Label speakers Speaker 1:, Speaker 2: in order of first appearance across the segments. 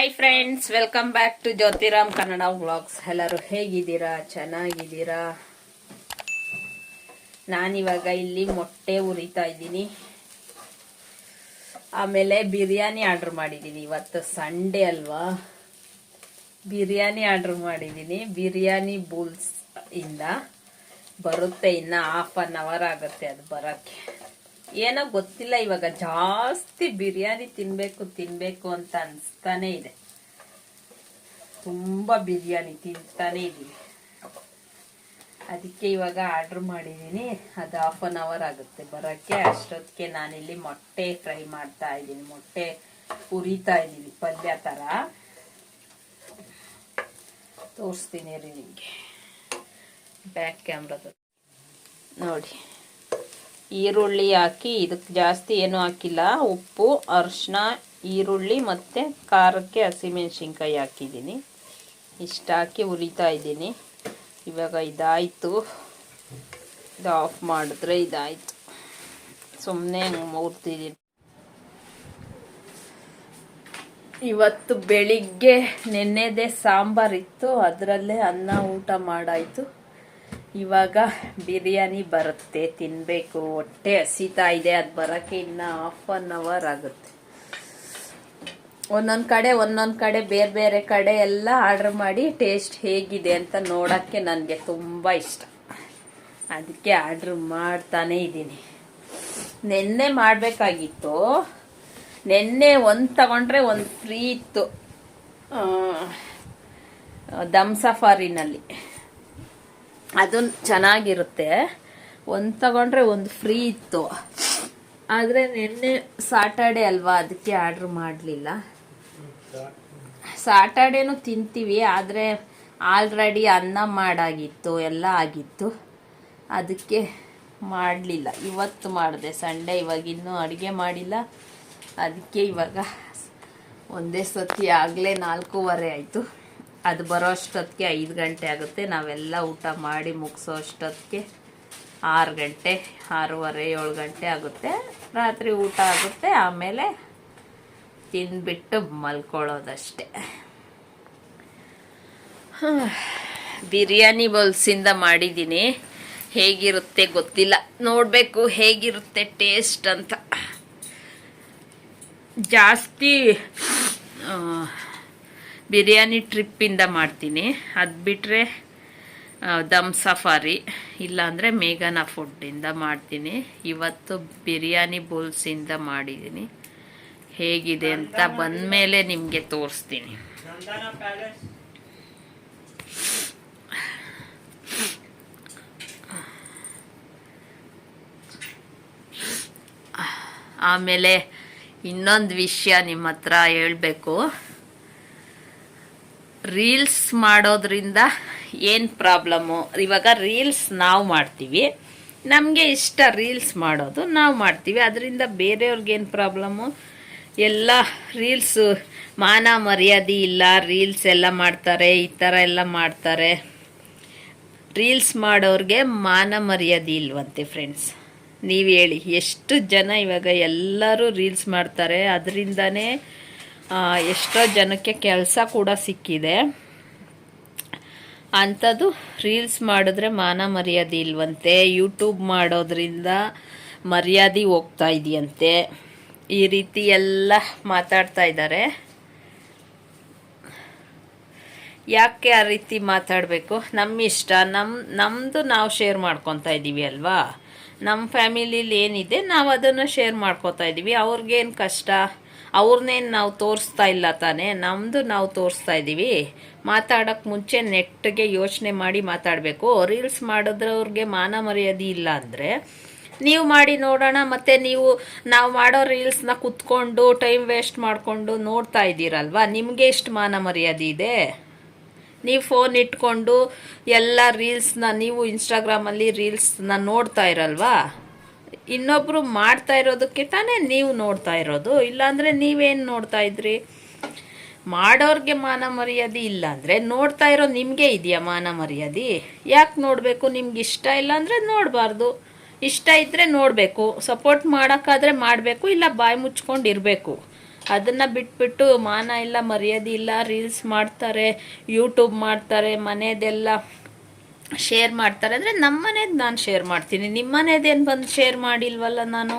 Speaker 1: Hi friends welcome back to Jyotiram Kannada vlogs ಎಲ್ಲರೂ ಹೇಗಿದ್ದೀರಾ? ಚೆನ್ನಾಗಿದ್ದೀರಾ? ನಾನಿವಾಗ ಇಲ್ಲಿ ಮೊಟ್ಟೆ ಉರಿತಾ ಇದ್ದೀನಿ. ಆಮೇಲೆ ಬಿರಿಯಾನಿ ಆರ್ಡರ್ ಮಾಡಿದ್ದೀನಿ. ಇವತ್ತು ಸಂಡೇ ಅಲ್ವಾ? ಬಿರಿಯಾನಿ ಆರ್ಡರ್ ಮಾಡಿದ್ದೀನಿ. ಬಿರಿಯಾನಿ ಬೂಲ್ಸ್ ಇಂದ ಬರುತ್ತೆ. ಇನ್ನು ಹಾಫ್ ಅನ್ ಅವರ್ ಆಗುತ್ತೆ ಅದು ಬರಕ್ಕೆ. ಏನೋ ಗೊತ್ತಿಲ್ಲ, ಇವಾಗ ಜಾಸ್ತಿ ಬಿರಿಯಾನಿ ತಿನ್ಬೇಕು ತಿನ್ಬೇಕು ಅಂತ ಅನ್ಸ್ತಾನೆ ಇದೆ. ತುಂಬಾ ಬಿರಿಯಾನಿ ತಿಂತಾನೆ ಇದೀವಿ ಅದಕ್ಕೆ ಇವಾಗ ಆರ್ಡರ್ ಮಾಡಿದ್ದೀನಿ ಅದು ಹಾಫ್ ಅನ್ ಅವರ್ ಆಗುತ್ತೆ. ಬರೋಕ್ಕೆ ಅಷ್ಟೊತ್ತಿಗೆ ನಾನಿಲ್ಲಿ ಮೊಟ್ಟೆ ಫ್ರೈ ಮಾಡ್ತಾ ಇದ್ದೀನಿ. ಮೊಟ್ಟೆ ಉರಿತಾ ಇದ್ದೀನಿ. ಪಲ್ಯ ಥರ. ತೋರಿಸ್ತೀನಿ ರೀ ನಿಮಗೆ. ಬ್ಯಾಕ್ ಕ್ಯಾಮ್ರಾದ ನೋಡಿ. ಈರುಳ್ಳಿ ಹಾಕಿ ಇದಕ್ಕೆ ಜಾಸ್ತಿ ಏನು ಹಾಕಿಲ್ಲ. ಉಪ್ಪು ಅರಿಶಿನ ಈರುಳ್ಳಿ ಮತ್ತು ಖಾರಕ್ಕೆ ಹಸಿಮೆಣ್ಸಿನ್ಕಾಯಿ ಹಾಕಿದ್ದೀನಿ. ಇಷ್ಟು ಹಾಕಿ ಉರಿತಾ ಇದ್ದೀನಿ. ಇವಾಗ ಇದಾಯಿತು. ಇದು ಆಫ್ ಮಾಡಿದ್ರೆ ಇದಾಯಿತು. ಸುಮ್ಮನೆ ಮೂರ್ತಿದ್ದೀನಿ ಇವತ್ತು ಬೆಳಿಗ್ಗೆ ನೆನ್ನೆದೇ ಸಾಂಬಾರಿತ್ತು ಅದರಲ್ಲೇ ಅನ್ನ ಊಟ ಮಾಡಾಯಿತು. ಇವಾಗ ಬಿರಿಯಾನಿ ಬರುತ್ತೆ ತಿನ್ನಬೇಕು ಹೊಟ್ಟೆ ಹಸಿತಾ ಇದೆ, ಅದು ಬರೋಕ್ಕೆ ಇನ್ನು ಹಾಫ್ ಅನ್ ಅವರ್ ಆಗುತ್ತೆ. ಒಂದೊಂದು ಕಡೆ ಒಂದೊಂದು ಕಡೆ, ಬೇರೆ ಬೇರೆ ಕಡೆ ಎಲ್ಲ ಆರ್ಡರ್ ಮಾಡಿ ಟೇಸ್ಟ್ ಹೇಗಿದೆ ಅಂತ ನೋಡೋಕ್ಕೆ ನನಗೆ ತುಂಬ ಇಷ್ಟ. ಅದಕ್ಕೆ ಆರ್ಡ್ರ್ ಮಾಡ್ತಾನೇ ಇದ್ದೀನಿ. ನಿನ್ನೆ ಮಾಡಬೇಕಾಗಿತ್ತು. ನಿನ್ನೆ ಒಂದು ತಗೊಂಡ್ರೆ ಒಂದು ಫ್ರೀ ಇತ್ತು. ದಮ್ ಸಫಾರಿನಲ್ಲಿ. ಅದು ಚೆನ್ನಾಗಿರುತ್ತೆ. ಒಂದು ತಗೊಂಡ್ರೆ ಒಂದು ಫ್ರೀ ಇತ್ತು. ಆದರೆ ನಿನ್ನೆ ಸಾಟರ್ಡೆ ಅಲ್ವಾ, ಅದಕ್ಕೆ ಆರ್ಡ್ರ್ ಮಾಡಲಿಲ್ಲ. ಸಾಟರ್ಡೇನು ತಿಂತೀವಿ, ಆದರೆ ಆಲ್ರೆಡಿ ಅನ್ನ ಮಾಡಾಗಿತ್ತು, ಎಲ್ಲ ಆಗಿತ್ತು. ಅದಕ್ಕೆ ಮಾಡಲಿಲ್ಲ. ಇವತ್ತು ಮಾಡಿದೆ. ಸಂಡೇ ಇವಾಗ ಇನ್ನೂ ಅಡುಗೆ ಮಾಡಿಲ್ಲ. ಅದಕ್ಕೆ ಇವಾಗ ಒಂದೇ ಸತಿ ಆಗಲೇ ನಾಲ್ಕೂವರೆ ಆಯಿತು. ಅದು ಬರೋ ಅಷ್ಟೊತ್ತಿಗೆ ಐದು ಗಂಟೆ ಆಗುತ್ತೆ. ನಾವೆಲ್ಲ ಊಟ ಮಾಡಿ ಮುಗಿಸೋ ಅಷ್ಟೊತ್ತಿಗೆ ಆರು ಗಂಟೆ, ಆರೂವರೆ, ಏಳು ಗಂಟೆ ಆಗುತ್ತೆ. ರಾತ್ರಿ ಊಟ ಆಗುತ್ತೆ. ಆಮೇಲೆ ತಿಂದ್ಬಿಟ್ಟು ಮಲ್ಕೊಳ್ಳೋದಷ್ಟೆ. ಬಿರಿಯಾನಿ ಬಲ್ಸಿಂದ ಮಾಡಿದ್ದೀನಿ. ಹೇಗಿರುತ್ತೆ ಗೊತ್ತಿಲ್ಲ. ನೋಡಬೇಕು ಹೇಗಿರುತ್ತೆ ಟೇಸ್ಟ್ ಅಂತ. ಜಾಸ್ತಿ ಬಿರಿಯಾನಿ ಟ್ರಿಪ್ಪಿಂದ ಮಾಡ್ತೀನಿ. ಅದು ಬಿಟ್ಟರೆ ದಮ್ ಸಫಾರಿ ಇಲ್ಲಾಂದರೆ ಮೇಘನ ಫುಡ್ಡಿಂದ ಮಾಡ್ತೀನಿ. ಇವತ್ತು ಬಿರಿಯಾನಿ ಬೋಲ್ಸಿಂದ ಮಾಡಿದ್ದೀನಿ. ಹೇಗಿದೆ ಅಂತ ಬಂದಮೇಲೆ ನಿಮಗೆ ತೋರಿಸ್ತೀನಿ. ಆಮೇಲೆ ಇನ್ನೊಂದು ವಿಷಯ ನಿಮ್ಮ ಹತ್ರ ಹೇಳಬೇಕು. ರೀಲ್ಸ್ ಮಾಡೋದ್ರಿಂದ ಏನು ಪ್ರಾಬ್ಲಮ್ಮು ಇವಾಗ ರೀಲ್ಸ್ ನಾವು ಮಾಡ್ತೀವಿ. ನಮಗೆ ಇಷ್ಟ ರೀಲ್ಸ್ ಮಾಡೋದು ನಾವು ಮಾಡ್ತೀವಿ. ಅದರಿಂದ ಬೇರೆಯವ್ರಿಗೇನು ಪ್ರಾಬ್ಲಮ್ಮು ಎಲ್ಲ ರೀಲ್ಸು ಮಾನ ಮರ್ಯಾದೆ ಇಲ್ಲ. ರೀಲ್ಸ್ ಎಲ್ಲ ಮಾಡ್ತಾರೆ, ಈ ಥರ ಎಲ್ಲ ಮಾಡ್ತಾರೆ. ರೀಲ್ಸ್ ಮಾಡೋರಿಗೆ ಮಾನ ಮರ್ಯಾದೆ ಇಲ್ವಂತೆ ಫ್ರೆಂಡ್ಸ್ ನೀವು ಹೇಳಿ, ಎಷ್ಟು ಜನ ಇವಾಗ ಎಲ್ಲರೂ ರೀಲ್ಸ್ ಮಾಡ್ತಾರೆ. ಅದರಿಂದನೇ ಎಷ್ಟೋ ಜನಕ್ಕೆ ಕೆಲಸ ಕೂಡ ಸಿಕ್ಕಿದೆ. ಅಂಥದ್ದು ರೀಲ್ಸ್ ಮಾಡಿದ್ರೆ ಮಾನ ಮರ್ಯಾದೆ ಇಲ್ವಂತೆ. ಯೂಟ್ಯೂಬ್ ಮಾಡೋದ್ರಿಂದ ಮರ್ಯಾದೆ ಹೋಗ್ತಾ ಇದೆಯಂತೆ. ಈ ರೀತಿ ಎಲ್ಲ ಮಾತಾಡ್ತಾ ಇದ್ದಾರೆ. ಯಾಕೆ ಆ ರೀತಿ ಮಾತಾಡಬೇಕು? ನಮ್ಮ ಇಷ್ಟ. ನಮ್ಮ ನಮ್ಮದು ನಾವು ಶೇರ್ ಮಾಡ್ಕೊತಾ ಇದ್ದೀವಿ ಅಲ್ವಾ? ನಮ್ಮ ಫ್ಯಾಮಿಲಿಲಿ ಏನಿದೆ, ನಾವು ಅದನ್ನು ಶೇರ್ ಮಾಡ್ಕೊತಾ ಇದ್ದೀವಿ ಅವ್ರಿಗೇನು ಕಷ್ಟ? ಅವ್ರನ್ನೇನು ನಾವು ತೋರಿಸ್ತಾ ಇಲ್ಲ ತಾನೇ? ನಮ್ಮದು ನಾವು ತೋರಿಸ್ತಾ ಇದ್ದೀವಿ ಮಾತಾಡೋಕ್ಕೆ ಮುಂಚೆ ನೆಟ್ಗೆ ಯೋಚನೆ ಮಾಡಿ ಮಾತಾಡಬೇಕು. ರೀಲ್ಸ್ ಮಾಡಿದ್ರವ್ರಿಗೆ ಮಾನ ಮರ್ಯಾದೆ ಇಲ್ಲ ಅಂದರೆ ನೀವು ಮಾಡಿ ನೋಡೋಣ, ಮತ್ತು ನೀವು, ನಾವು ಮಾಡೋ ರೀಲ್ಸ್ನ ಕುತ್ಕೊಂಡು, ಟೈಮ್ ವೇಸ್ಟ್ ಮಾಡಿಕೊಂಡು ನೋಡ್ತಾ ಇದ್ದೀರಲ್ವಾ? ನಿಮಗೆ ಎಷ್ಟು ಮಾನ ಮರ್ಯಾದೆ ಇದೆ? ನೀವು ಫೋನ್ ಇಟ್ಕೊಂಡು ಎಲ್ಲ ರೀಲ್ಸ್ನ, ನೀವು ಇನ್ಸ್ಟಾಗ್ರಾಮಲ್ಲಿ ರೀಲ್ಸ್ನ ನೋಡ್ತಾ ಇರಲ್ವಾ? ಇನ್ನೊಬ್ರು ಮಾಡ್ತಾ ಇರೋದಕ್ಕೆ ತಾನೇ ನೀವು ನೋಡ್ತಾ ಇರೋದು. ಇಲ್ಲಾಂದ್ರೆ ನೀವೇನು ನೋಡ್ತಾ ಇದ್ರಿ? ಮಾಡೋರ್ಗೆ ಮಾನ ಮರ್ಯಾದೆ ಇಲ್ಲ ಅಂದರೆ ನೋಡ್ತಾ ಇರೋ ನಿಮಗೆ ಇದೆಯಾ ಮಾನ ಮರ್ಯಾದೆ? ಯಾಕೆ ನೋಡಬೇಕು? ನಿಮ್ಗೆ ಇಷ್ಟ ಇಲ್ಲ ಅಂದರೆ ನೋಡಬಾರ್ದು. ಇಷ್ಟ ಇದ್ದರೆ ನೋಡಬೇಕು. ಸಪೋರ್ಟ್ ಮಾಡೋಕ್ಕಾದ್ರೆ ಮಾಡಬೇಕು, ಇಲ್ಲ ಬಾಯಿ ಮುಚ್ಕೊಂಡು ಇರಬೇಕು. ಅದನ್ನು ಬಿಟ್ಬಿಟ್ಟು ಮಾನ ಇಲ್ಲ, ಮರ್ಯಾದೆ ಇಲ್ಲ, ರೀಲ್ಸ್ ಮಾಡ್ತಾರೆ, ಯೂಟ್ಯೂಬ್ ಮಾಡ್ತಾರೆ ಮನೆಯದೆಲ್ಲ ಶೇರ್ ಮಾಡ್ತಾರೆ. ಅಂದರೆ ನಮ್ಮ ಮನೇದು ನಾನು ಶೇರ್ ಮಾಡ್ತೀನಿ. ನಿಮ್ಮನೇದೇನು ಬಂದು ಶೇರ್ ಮಾಡಿಲ್ವಲ್ಲ ನಾನು?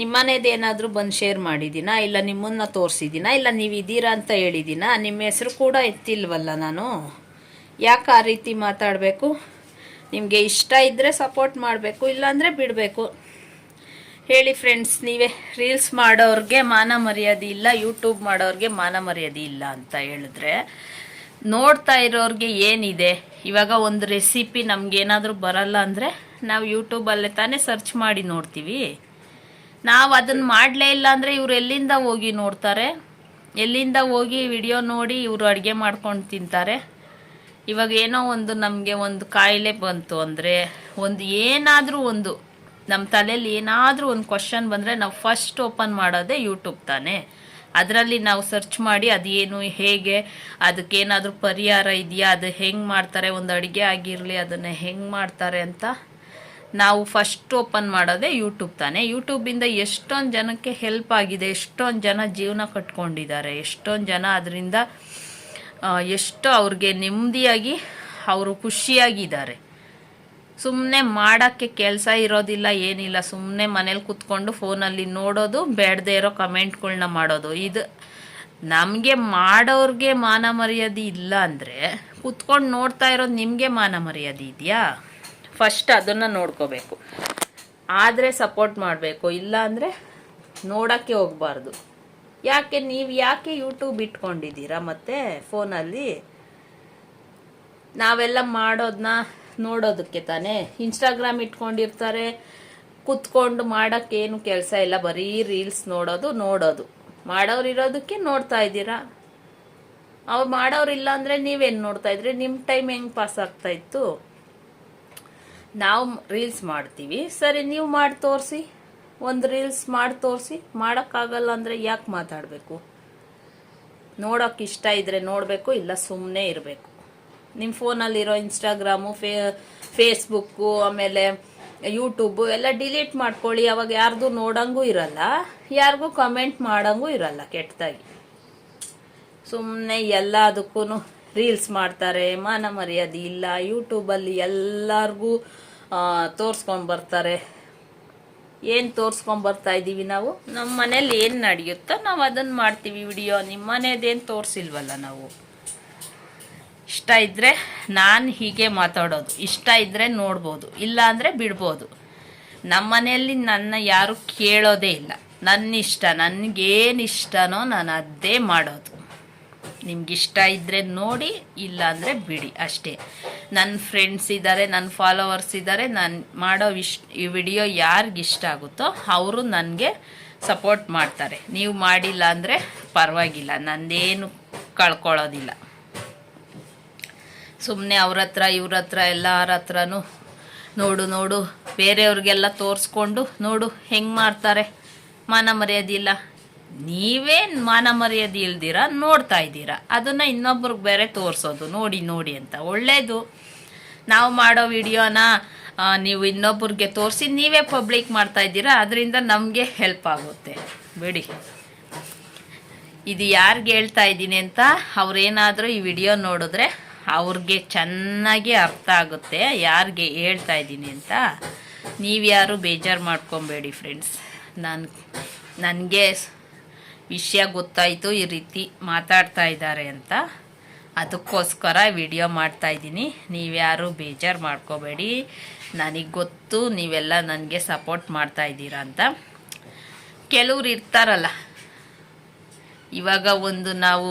Speaker 1: ನಿಮ್ಮ ಏನಾದರೂ ಬಂದು ಶೇರ್ ಮಾಡಿದ್ದೀನಾ ಇಲ್ಲ ನಿಮ್ಮನ್ನ ತೋರಿಸಿದ್ದೀನಾ ಇಲ್ಲ ನೀವು ಇದ್ದೀರಾ ಅಂತ ಹೇಳಿದ್ದೀನಾ ನಿಮ್ಮ ಹೆಸರು ಕೂಡ ಎತ್ತಿಲ್ವಲ್ಲ ನಾನು? ಯಾಕೆ ಆ ರೀತಿ ಮಾತಾಡಬೇಕು? ನಿಮಗೆ ಇಷ್ಟ ಇದ್ದರೆ ಸಪೋರ್ಟ್ ಮಾಡಬೇಕು, ಇಲ್ಲಾಂದರೆ ಬಿಡಬೇಕು. ಹೇಳಿ ಫ್ರೆಂಡ್ಸ್ ನೀವೇ ರೀಲ್ಸ್ ಮಾಡೋರಿಗೆ ಮಾನ ಮರ್ಯಾದೆ ಇಲ್ಲ ಯೂಟ್ಯೂಬ್ ಮಾಡೋರಿಗೆ ಮಾನ ಮರ್ಯಾದೆ ಇಲ್ಲ ಅಂತ ಹೇಳಿದ್ರೆ ನೋಡ್ತಾ ಇರೋರಿಗೆ ಏನಿದೆ? ಇವಾಗ ಒಂದು ರೆಸಿಪಿ ನಮಗೇನಾದರೂ ಬರಲ್ಲ ಅಂದರೆ ನಾವು ಯೂಟ್ಯೂಬಲ್ಲೇ ತಾನೇ ಸರ್ಚ್ ಮಾಡಿ ನೋಡ್ತೀವಿ. ನಾವು ಅದನ್ನು ಮಾಡಲೇ ಇಲ್ಲ ಅಂದರೆ ಇವರು ಎಲ್ಲಿಂದ ಹೋಗಿ ನೋಡ್ತಾರೆ? ಎಲ್ಲಿಂದ ಹೋಗಿ ವಿಡಿಯೋ ನೋಡಿ ಇವರು ಅಡುಗೆ ಮಾಡ್ಕೊಂಡು ತಿಂತಾರೆ? ಇವಾಗ ಏನೋ ಒಂದು ನಮಗೆ ಒಂದು ಕಾಯಿಲೆ ಬಂತು ಅಂದರೆ, ಒಂದು ಏನಾದರೂ ಒಂದು ನಮ್ಮ ತಲೆಯಲ್ಲಿ ಏನಾದರೂ ಒಂದು ಕ್ವಶನ್ ಬಂದರೆ ನಾವು ಫಸ್ಟ್ ಓಪನ್ ಮಾಡೋದೇ ಯೂಟ್ಯೂಬ್ ತಾನೇ. ಅದರಲ್ಲಿ ನಾವು ಸರ್ಚ್ ಮಾಡಿ ಅದೇನು, ಹೇಗೆ, ಅದಕ್ಕೇನಾದರೂ ಪರಿಹಾರ ಇದೆಯಾ, ಅದು ಹೆಂಗೆ ಮಾಡ್ತಾರೆ, ಒಂದು ಅಡುಗೆ ಆಗಿರಲಿ, ಅದನ್ನು ಹೆಂಗೆ ಮಾಡ್ತಾರೆ ಅಂತ ನಾವು ಫಸ್ಟ್ ಓಪನ್ ಮಾಡೋದೇ ಯೂಟ್ಯೂಬ್ ತಾನೇ. ಯೂಟ್ಯೂಬಿಂದ ಎಷ್ಟೊಂದು ಜನಕ್ಕೆ ಹೆಲ್ಪ್ ಆಗಿದೆ, ಎಷ್ಟೊಂದು ಜನ ಜೀವನ ಕಟ್ಕೊಂಡಿದ್ದಾರೆ, ಎಷ್ಟೊಂದು ಜನ ಅದರಿಂದ ಎಷ್ಟು ಅವ್ರಿಗೆ ನೆಮ್ಮದಿಯಾಗಿ ಅವರು ಖುಷಿಯಾಗಿದ್ದಾರೆ. ಸುಮ್ಮನೆ ಮಾಡೋಕ್ಕೆ ಕೆಲಸ ಇರೋದಿಲ್ಲ, ಏನಿಲ್ಲ. ಸುಮ್ಮನೆ ಮನೇಲಿ ಕೂತ್ಕೊಂಡು ಫೋನಲ್ಲಿ ನೋಡೋದು, ಬೇಡದೇ ಇರೋ ಕಮೆಂಟ್ಗಳನ್ನ ಮಾಡೋದು. ಇದು ನಮಗೆ ಮಾಡೋರಿಗೆ ಮಾನ ಮರ್ಯಾದೆ ಇಲ್ಲ ಅಂದರೆ ಕೂತ್ಕೊಂಡು ನೋಡ್ತಾ ಇರೋದು ನಿಮಗೆ ಮಾನ ಮರ್ಯಾದೆ ಇದೆಯಾ? ಫಸ್ಟ್ ಅದನ್ನು ನೋಡ್ಕೋಬೇಕು. ಆದರೆ ಸಪೋರ್ಟ್ ಮಾಡಬೇಕು. ಇಲ್ಲ ಅಂದರೆ ನೋಡೋಕ್ಕೆ ಹೋಗಬಾರ್ದು. ಯಾಕೆ, ನೀವು ಯಾಕೆ ಯೂಟ್ಯೂಬ್ ಇಟ್ಕೊಂಡಿದ್ದೀರಾ ಮತ್ತೆ ಫೋನಲ್ಲಿ? ನಾವೆಲ್ಲ ಮಾಡೋದನ್ನ ನೋಡೋದಕ್ಕೆ ತಾನೇ. ಇನ್ಸ್ಟಾಗ್ರಾಮ್ ಇಟ್ಕೊಂಡಿರ್ತಾರೆ, ಕುತ್ಕೊಂಡು ಮಾಡೋಕ್ಕೇನು ಕೆಲಸ ಇಲ್ಲ. ಬರೀ ರೀಲ್ಸ್ ನೋಡೋದು ನೋಡೋದು. ಮಾಡೋರು ಇರೋದಕ್ಕೆ ನೋಡ್ತಾ ಇದ್ದೀರಾ? ಅವ್ರು ಮಾಡೋರಿಲ್ಲ ಅಂದರೆ ನೀವೇನು ನೋಡ್ತಾ ಇದ್ರೆ? ನಿಮ್ಮ ಟೈಮ್ ಹೆಂಗೆ ಪಾಸ್ ಆಗ್ತಾ ಇತ್ತು? ನಾವು ರೀಲ್ಸ್ ಮಾಡ್ತೀವಿ. ಸರಿ, ನೀವು ಮಾಡಿ ತೋರಿಸಿ. ಒಂದು ರೀಲ್ಸ್ ಮಾಡಿ ತೋರಿಸಿ. ಮಾಡೋಕ್ಕಾಗಲ್ಲ ಅಂದರೆ ಯಾಕೆ ಮಾತಾಡಬೇಕು? ನೋಡೋಕೆ ಇಷ್ಟ ಇದ್ದರೆ ನೋಡಬೇಕು, ಇಲ್ಲ ಸುಮ್ಮನೆ ಇರಬೇಕು. ನಿಮ್ಮ ಫೋನಲ್ಲಿರೋ ಇನ್ಸ್ಟಾಗ್ರಾಮು ಫೇ ಫೇಸ್ಬುಕ್ಕು ಆಮೇಲೆ ಯೂಟ್ಯೂಬು ಎಲ್ಲ ಡಿಲೀಟ್ ಮಾಡ್ಕೊಳ್ಳಿ. ಅವಾಗ ಯಾರ್ದು ನೋಡಂಗೂ ಇರಲ್ಲ. ಯಾರಿಗೂ ಕಮೆಂಟ್ ಮಾಡಂಗೂ ಇರಲ್ಲ ಕೆಟ್ಟದಾಗಿ. ಸುಮ್ಮನೆ ಎಲ್ಲ ಅದಕ್ಕೂ ರೀಲ್ಸ್ ಮಾಡ್ತಾರೆ. ಮಾನ ಮರ್ಯಾದೆ ಇಲ್ಲ. ಯೂಟ್ಯೂಬಲ್ಲಿ ಎಲ್ಲರಿಗೂ ತೋರಿಸ್ಕೊಂಡು ಬರ್ತಾರೆ. ಏನು ತೋರಿಸ್ಕೊಂಡು ಬರ್ತಾ ಇದ್ದೀವಿ ನಾವು? ನಮ್ಮ ಮನೇಲಿ ಏನು ನಡೆಯುತ್ತೋ ನಾವು ಅದನ್ನು ಮಾಡ್ತೀವಿ ವಿಡಿಯೋ. ನಿಮ್ಮ ಮನೇದೇನು ತೋರಿಸಿಲ್ವಲ್ಲ ನಾವು? ಇಷ್ಟ ಇದ್ದರೆ ನಾನು ಹೀಗೆ ಮಾತಾಡೋದು. ಇಷ್ಟ ಇದ್ದರೆ ನೋಡ್ಬೋದು. ಇಲ್ಲ ಅಂದರೆ ಬಿಡ್ಬೋದು. ನಮ್ಮ ಮನೆಯಲ್ಲಿ ನನ್ನ ಯಾರು ಕೇಳೋದೇ ಇಲ್ಲ. ನನ್ನ ಇಷ್ಟ ನನಗೇನು ಇಷ್ಟನೋ ನಾನು ಅದೇ ಮಾಡೋದು. ನಿಮ್ಗೆ ಇಷ್ಟ ಇದ್ದರೆ ನೋಡಿ, ಇಲ್ಲ ಅಂದರೆ ಬಿಡಿ ಅಷ್ಟೇ. ನನ್ನ ಫ್ರೆಂಡ್ಸ್ ಇದ್ದಾರೆ ನನ್ನ ಫಾಲೋವರ್ಸ್ ಇದ್ದಾರೆ ನಾನು ಮಾಡೋ ವಿಶ್ ಈ ವಿಡಿಯೋ ಯಾರಿಗಿಷ್ಟ ಆಗುತ್ತೋ ಅವರು ನನಗೆ ಸಪೋರ್ಟ್ ಮಾಡ್ತಾರೆ. ನೀವು ಮಾಡಿಲ್ಲ ಅಂದರೆ ಪರವಾಗಿಲ್ಲ. ನಂದೇನು ಕಳ್ಕೊಳ್ಳೋದಿಲ್ಲ. ಸುಮ್ಮನೆ ಅವ್ರ ಹತ್ರ, ಇವ್ರ ಹತ್ರ, ಎಲ್ಲರ ಹತ್ರನೂ ನೋಡು ನೋಡು. ಬೇರೆಯವ್ರಿಗೆಲ್ಲ ತೋರಿಸ್ಕೊಂಡು ನೋಡು, ಹೆಂಗೆ ಮಾಡ್ತಾರೆ? ಮಾನ ಮರ್ಯಾದೆ ಇಲ್ಲ. ನೀವೇನು ಮಾನ ಮರ್ಯಾದೆ ಇಲ್ದಿರ? ನೋಡ್ತಾ ಇದ್ದೀರಾ. ಅದನ್ನು ಇನ್ನೊಬ್ರಿಗೆ ಬೇರೆ ತೋರಿಸೋದು. ನೋಡಿ ನೋಡಿ ಅಂತ. ಒಳ್ಳೆಯದು ನಾವು ಮಾಡೋ ವಿಡಿಯೋನ ನೀವು ಇನ್ನೊಬ್ರಿಗೆ ತೋರಿಸಿ ನೀವೇ ಪಬ್ಲಿಕ್ ಮಾಡ್ತಾ ಇದ್ದೀರಾ, ಅದರಿಂದ ನಮಗೆ ಹೆಲ್ಪ್ ಆಗುತ್ತೆ. ಬಿಡಿ. ಇದು ಯಾರಿಗೆ ಹೇಳ್ತಾ ಇದ್ದೀನಿ ಅಂತ ಅವ್ರೇನಾದರೂ ಈ ವಿಡಿಯೋ ನೋಡಿದ್ರೆ ಅವ್ರಿಗೆ ಚೆನ್ನಾಗಿ ಅರ್ಥ ಆಗುತ್ತೆ, ಯಾರಿಗೆ ಹೇಳ್ತಾ ಇದ್ದೀನಿ ಅಂತ. ನೀವ್ಯಾರು ಬೇಜಾರು ಮಾಡ್ಕೊಬೇಡಿ ಫ್ರೆಂಡ್ಸ್ ನಾನು, ನನಗೆ ವಿಷಯ ಗೊತ್ತಾಯಿತು, ಈ ರೀತಿ ಮಾತಾಡ್ತಾ ಇದ್ದಾರೆ ಅಂತ. ಅದಕ್ಕೋಸ್ಕರ ವಿಡಿಯೋ ಮಾಡ್ತಾ ಇದ್ದೀನಿ. ನೀವ್ಯಾರು ಬೇಜಾರು ಮಾಡ್ಕೋಬೇಡಿ. ನನಗೆ ಗೊತ್ತು, ನೀವೆಲ್ಲ ನನಗೆ ಸಪೋರ್ಟ್ ಮಾಡ್ತಾ ಇದ್ದೀರಾ ಅಂತ. ಕೆಲವ್ರು ಇರ್ತಾರಲ್ಲ, ಇವಾಗ ಒಂದು ನಾವು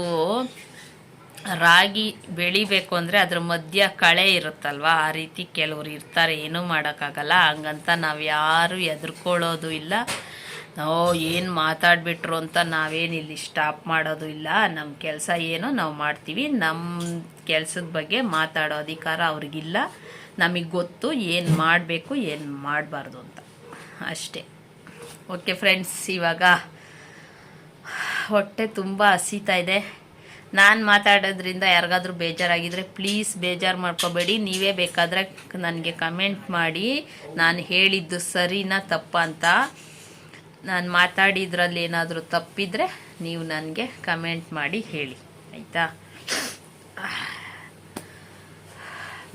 Speaker 1: ರಾಗಿ ಬೆಳಿಬೇಕು ಅಂದರೆ ಅದ್ರ ಮಧ್ಯ ಕಳೆ ಇರುತ್ತಲ್ವ? ಆ ರೀತಿ ಕೆಲವ್ರು ಇರ್ತಾರೆ. ಏನೂ ಮಾಡೋಕ್ಕಾಗಲ್ಲ. ಹಂಗಂತ ನಾವು ಯಾರು ಎದುರ್ಕೊಳ್ಳೋದು ಇಲ್ಲ. ನಾವು ಏನು ಮಾತಾಡ್ಬಿಟ್ರು ಅಂತ ನಾವೇನು ಇಲ್ಲಿ ಸ್ಟಾಪ್ ಮಾಡೋದು ಇಲ್ಲ. ನಮ್ಮ ಕೆಲಸ ಏನೋ ನಾವು ಮಾಡ್ತೀವಿ. ನಮ್ಮ ಕೆಲಸದ ಬಗ್ಗೆ ಮಾತಾಡೋ ಅಧಿಕಾರ ಅವ್ರಿಗಿಲ್ಲ. ನಮಗೆ ಗೊತ್ತು ಏನು ಮಾಡಬೇಕು, ಏನು ಮಾಡಬಾರ್ದು ಅಂತ. ಅಷ್ಟೇ. ಓಕೆ ಫ್ರೆಂಡ್ಸ್ ಇವಾಗ ಹೊಟ್ಟೆ ತುಂಬ ಹಸಿತಾ ಇದೆ. ನಾನು ಮಾತಾಡೋದ್ರಿಂದ ಯಾರಿಗಾದರೂ ಬೇಜಾರಾಗಿದ್ದರೆ ಪ್ಲೀಸ್ ಬೇಜಾರು ಮಾಡ್ಕೋಬೇಡಿ. ನೀವೇ ಬೇಕಾದರೆ ನನಗೆ ಕಮೆಂಟ್ ಮಾಡಿ. ನಾನು ಹೇಳಿದ್ದು ಸರಿನಾ ತಪ್ಪ ಅಂತ. ನಾನು ಮಾತಾಡಿದ್ರಲ್ಲಿ ಏನಾದರೂ ತಪ್ಪಿದರೆ ನೀವು ನನಗೆ ಕಮೆಂಟ್ ಮಾಡಿ ಹೇಳಿ. ಆಯಿತಾ?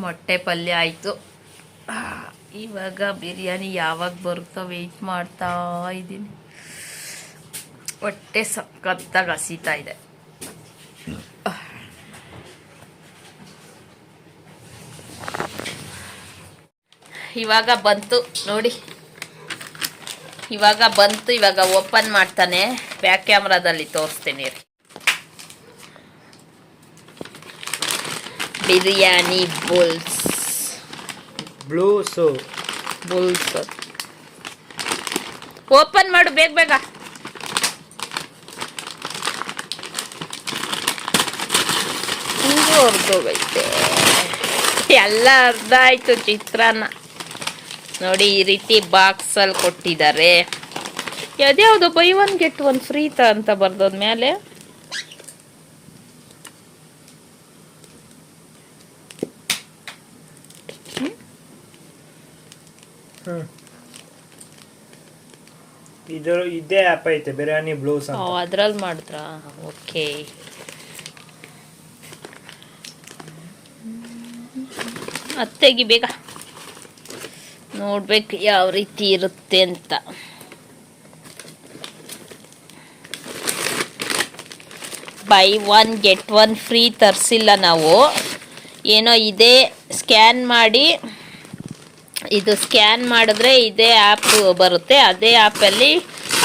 Speaker 1: ಮೊಟ್ಟೆ ಪಲ್ಯ ಆಯಿತು. ಇವಾಗ ಬಿರಿಯಾನಿ ಯಾವಾಗ ಬರುತ್ತೋ ವೆಯ್ಟ್ ಮಾಡ್ತಾ ಇದ್ದೀನಿ. ಹೊಟ್ಟೆ ಸಖತ್ತಾಗಿ ಹಸಿತಾ ಇದೆ. ಇವಾಗ ಬಂತು ನೋಡಿ. ಇವಾಗ ಬಂತು ಇವಾಗ ಓಪನ್ ಮಾಡ್ತಾನೆ. ಬ್ಯಾಕ್ ಕ್ಯಾಮ್ರಾದಲ್ಲಿ ತೋರಿಸ್ತೀನಿ ಬಿರಿಯಾನಿ ಬುಲ್ಸ್.
Speaker 2: ಬ್ಲೂಸು
Speaker 1: ಬುಲ್ಸ್. ಓಪನ್ ಮಾಡು ಬೇಗ ಬೇಗ. ಹಿಂಗೆ ಹೊರ್ದೋಗೈತೆ. ಎಲ್ಲ ಅರ್ಧ ಆಯ್ತು ಚಿತ್ರಾನ್ನ. ನೋಡಿ ಈ ರೀತಿ ಬಾಕ್ಸಲ್ಲಿ ಕೊಟ್ಟಿದ್ದಾರೆ. ಯಾವ್ದ್ಯಾವುದು? Buy one get one free ತ ಅಂತ ಬರ್ದೋದ್ ಮೇಲೆ
Speaker 2: ಹ್ಮ್. ಇದು ಇದೇ ಆ್ಯಪ್ ಐತೆ ಬಿರಿಯಾನಿ ಬ್ಲೂಸ್ ಅಂತ.
Speaker 1: ಅದ್ರಲ್ಲಿ ಮಾಡಿದ್ರಾ? ಓಕೆ. ಅತ್ತೆಗೆ ಬೇಗ. ನೋಡ್ಬೇಕು ಯಾವ ರೀತಿ ಇರುತ್ತೆ ಅಂತ. Buy one get one free ತರಿಸಿಲ್ಲ ನಾವು. ಏನೋ ಇದೇ ಸ್ಕ್ಯಾನ್ ಮಾಡಿ, ಇದು ಸ್ಕ್ಯಾನ್ ಮಾಡಿದ್ರೆ ಇದೇ ಆ್ಯಪ್ ಬರುತ್ತೆ. ಅದೇ ಆ್ಯಪಲ್ಲಿ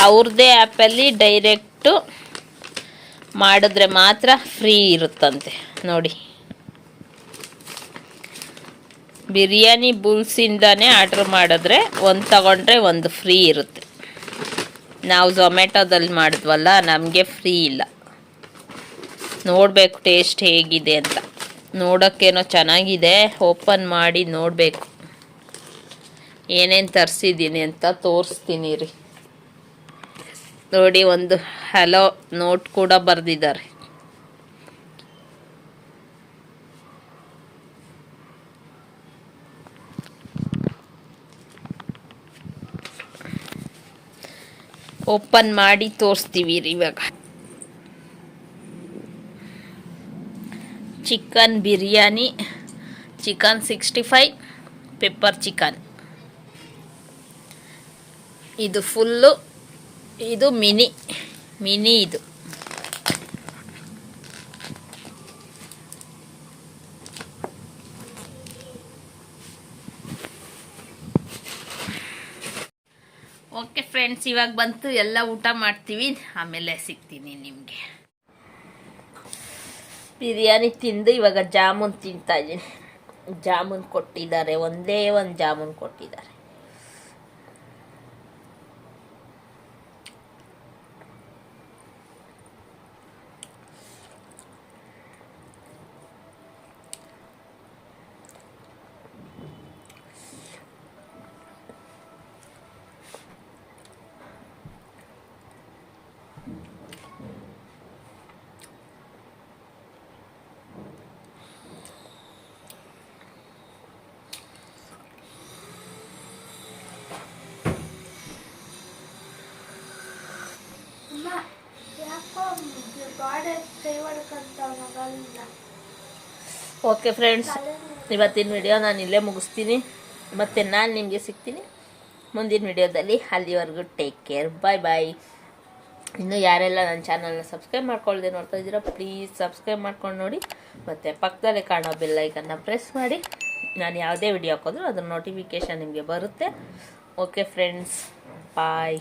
Speaker 1: ಅವ್ರದ್ದೇ ಆ್ಯಪಲ್ಲಿ ಡೈರೆಕ್ಟು ಮಾಡಿದ್ರೆ ಮಾತ್ರ ಫ್ರೀ ಇರುತ್ತಂತೆ. ನೋಡಿ. ಬಿರಿಯಾನಿ ಬುಲ್ಸಿಂದನೇ ಆರ್ಡ್ರ್ ಮಾಡಿದ್ರೆ ಒಂದು ತಗೊಂಡ್ರೆ ಒಂದು ಫ್ರೀ ಇರುತ್ತೆ. ನಾವು ಝೊಮ್ಯಾಟೊದಲ್ಲಿ ಮಾಡಿದ್ವಲ್ಲ, ನಮಗೆ ಫ್ರೀ ಇಲ್ಲ. ನೋಡಬೇಕು ಟೇಸ್ಟ್ ಹೇಗಿದೆ ಅಂತ. ನೋಡೋಕ್ಕೇನೋ ಚೆನ್ನಾಗಿದೆ, ಓಪನ್ ಮಾಡಿ ನೋಡಬೇಕು. ಏನೇನು ತರಿಸಿದ್ದೀನಿ ಅಂತ ತೋರಿಸ್ತೀನಿ ರೀ. ನೋಡಿ, ಒಂದು ಹಲೋ ನೋಟ್ ಕೂಡ ಬರೆದಿದ್ದಾರೆ. ಓಪನ್ ಮಾಡಿ ತೋರಿಸ್ತೀವಿ ಇವಾಗ. Chicken biryani, chicken sixty five, pepper chicken. ಇದು ಫುಲ್ಲು, ಇದು ಮಿನಿ ಮಿನಿ ಇದು. ಓಕೆ ಫ್ರೆಂಡ್ಸ್ ಇವಾಗ ಬಂತು, ಎಲ್ಲ ಊಟ ಮಾಡ್ತೀವಿ. ಆಮೇಲೆ ಸಿಗ್ತೀನಿ ನಿಮಗೆ. ಬಿರಿಯಾನಿ ತಿಂದು ಇವಾಗ ಜಾಮೂನ್ ತಿಂತಾ ಇದ್ದೀನಿ. ಜಾಮೂನ್ ಕೊಟ್ಟಿದ್ದಾರೆ, ಒಂದೇ ಒಂದು ಜಾಮೂನ್ ಕೊಟ್ಟಿದ್ದಾರೆ. ಓಕೆ ಫ್ರೆಂಡ್ಸ್ ಇವತ್ತಿನ ವಿಡಿಯೋ ನಾನು ಇಲ್ಲೇ ಮುಗಿಸ್ತೀನಿ. ಮತ್ತು ನಾನು ನಿಮಗೆ ಸಿಗ್ತೀನಿ ಮುಂದಿನ ವಿಡಿಯೋದಲ್ಲಿ ಅಲ್ಲಿವರೆಗೂ ಟೇಕ್ ಕೇರ್ ಬಾಯ್ ಬಾಯ್ ಇನ್ನು ಯಾರೆಲ್ಲ ನನ್ನ ಚಾನಲ್ನ ಸಬ್ಸ್ಕ್ರೈಬ್ ಮಾಡ್ಕೊಳ್ಳದೆ ನೋಡ್ತಾ ಇದ್ದೀರಾ ಪ್ಲೀಸ್ ಸಬ್ಸ್ಕ್ರೈಬ್ ಮಾಡ್ಕೊಂಡು ನೋಡಿ. ಮತ್ತು ಪಕ್ಕದಲ್ಲೇ ಕಾಣೋ ಬೆಲ್ಲೈಕನ್ನು ಪ್ರೆಸ್ ಮಾಡಿ. ನಾನು ಯಾವುದೇ ವಿಡಿಯೋ ಹಾಕೋದ್ರೂ ಅದ್ರ ನೋಟಿಫಿಕೇಷನ್ ನಿಮಗೆ ಬರುತ್ತೆ. Okay friends bye